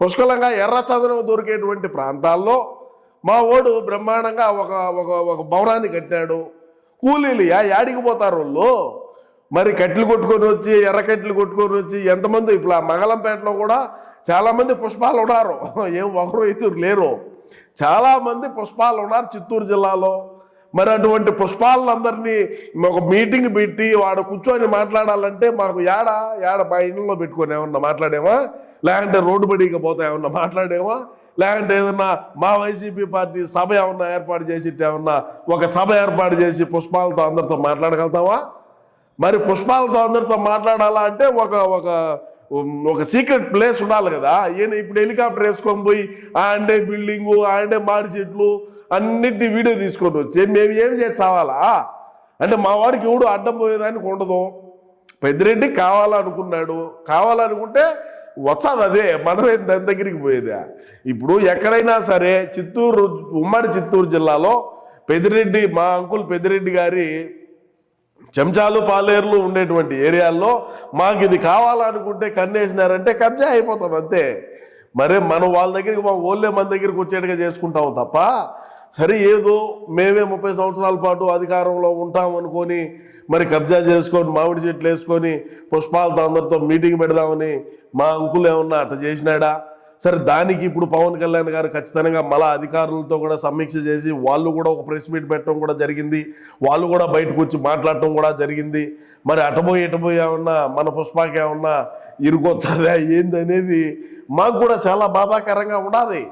పుష్కలంగా ఎర్ర చందనం దొరికేటువంటి ప్రాంతాల్లో మా ఓడు బ్రహ్మాండంగా ఒక ఒక ఒక భవనాన్ని కట్టాడు. కూలీలు యా యాడికి పోతారు వాళ్ళు? మరి కట్టెలు కొట్టుకొని వచ్చి ఎర్ర కట్టెలు కొట్టుకొని వచ్చి ఎంతమంది? ఇప్పుడు ఆ మంగళంపేటలో కూడా చాలామంది పుష్పాలు ఉన్నారు. ఏం ఒకరు ఇద్దరు లేరు. చాలామంది పుష్పాలు ఉన్నారు చిత్తూరు జిల్లాలో. మరి అటువంటి పుష్పాలందరినీ ఒక మీటింగ్ పెట్టి వాడు కూర్చొని మాట్లాడాలంటే మాకు యాడ యాడ మా ఇంట్లో పెట్టుకొని ఏమన్నా మాట్లాడేమా లేదంటే రోడ్డు బడికి పోతా ఏమన్నా మాట్లాడేమా లేదంటే ఏదన్నా మా వైసీపీ పార్టీ సభ ఏమన్నా ఏర్పాటు చేసి ఏమన్నా ఒక సభ ఏర్పాటు చేసి పుష్పాలతో అందరితో మాట్లాడగలుగుతావా? మరి పుష్పాలతో అందరితో మాట్లాడాలా అంటే ఒక ఒక ఒక సీక్రెట్ ప్లేస్ ఉండాలి కదా. ఈయన ఇప్పుడు హెలికాప్టర్ వేసుకొని పోయి ఆండే బిల్డింగు ఆండే మాడి చెట్లు అన్నిటిని వీడియో తీసుకొని వచ్చి మేము ఏం చేసి చావాలా? అంటే మా వాడికి ఎవడు అడ్డం పోయేదానికి ఉండదు. పెద్దిరెడ్డి కావాలనుకున్నాడు. కావాలనుకుంటే వచ్చాది అదే మనమే దాని దగ్గరికి పోయేదే. ఇప్పుడు ఎక్కడైనా సరే చిత్తూరు ఉమ్మడి చిత్తూరు జిల్లాలో పెద్దిరెడ్డి మా అంకుల్ పెద్దిరెడ్డి గారి చెంచాలు పాలేర్లు ఉండేటువంటి ఏరియాల్లో మాకు ఇది కావాలనుకుంటే కన్నేసినారంటే కబ్జా అయిపోతుంది అంతే. మరి మనం వాళ్ళ దగ్గరికి మా ఓళ్ళే మన దగ్గరికి వచ్చేట్టుగా చేసుకుంటాం తప్ప సరే ఏదో మేమే ముప్పై సంవత్సరాల పాటు అధికారంలో ఉంటాం అనుకొని మరి కబ్జా చేసుకొని మామిడి చెట్లు వేసుకొని పుష్పాలతో అందరితో మీటింగ్ పెడదామని మా అంకులు ఏమన్నా అట్ట చేసినాడా? సరే దానికి ఇప్పుడు పవన్ కళ్యాణ్ గారు ఖచ్చితంగా మళ్ళా అధికారులతో కూడా సమీక్ష చేసి వాళ్ళు కూడా ఒక ప్రెస్ మీట్ పెట్టడం కూడా జరిగింది. వాళ్ళు కూడా బయటకు వచ్చి మాట్లాడటం కూడా జరిగింది. మరి అటపోయి ఇటబోయి ఏమన్నా మన పుష్పాకి ఏమన్నా ఇరుకొచ్చదా ఏంది అనేది మాకు కూడా చాలా బాధాకరంగా ఉండాలి.